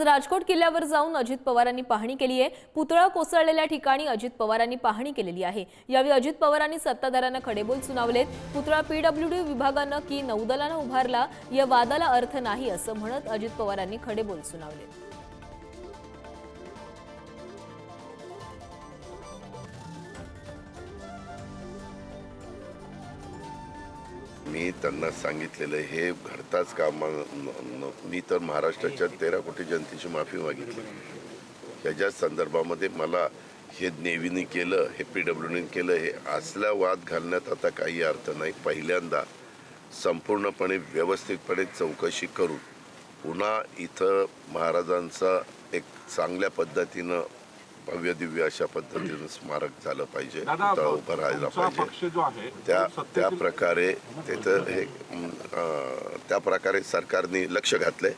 आज राजकोट किल्ल्यावर जाऊन अजित पवारांनी पाहणी केली आहे. पुतळा कोसळलेल्या ठिकाणी अजित पवारांनी पाहणी केलेली आहे. यावेळी अजित पवारांनी सत्ताधाऱ्यांना खडेबोल सुनावलेत. पुतळा पीडब्ल्यूडी विभागानं की नौदलानं उभारला या वादाला अर्थ नाही असं म्हणत अजित पवारांनी खडेबोल सुनावले मी त्यांना सांगितलेलं हे घडताच कामा मी तर महाराष्ट्राच्या तेरा कोटी जनतेची माफी मागितली. त्याच्या संदर्भामध्ये मला हे नेव्हीने केलं हे पी डब्ल्यूने केलं हे असल्या वाद घालण्यात आता काही अर्थ नाही. पहिल्यांदा संपूर्णपणे व्यवस्थितपणे चौकशी करून पुन्हा इथं महाराजांचा एक चांगल्या पद्धतीनं भव्य दिव्य अशा पद्धतीनं स्मारक झालं पाहिजे. पुतळा उभा राहायला पाहिजे. त्या त्या प्रकारे तिथं हे त्या प्रकारे सरकारने लक्ष घातलंय.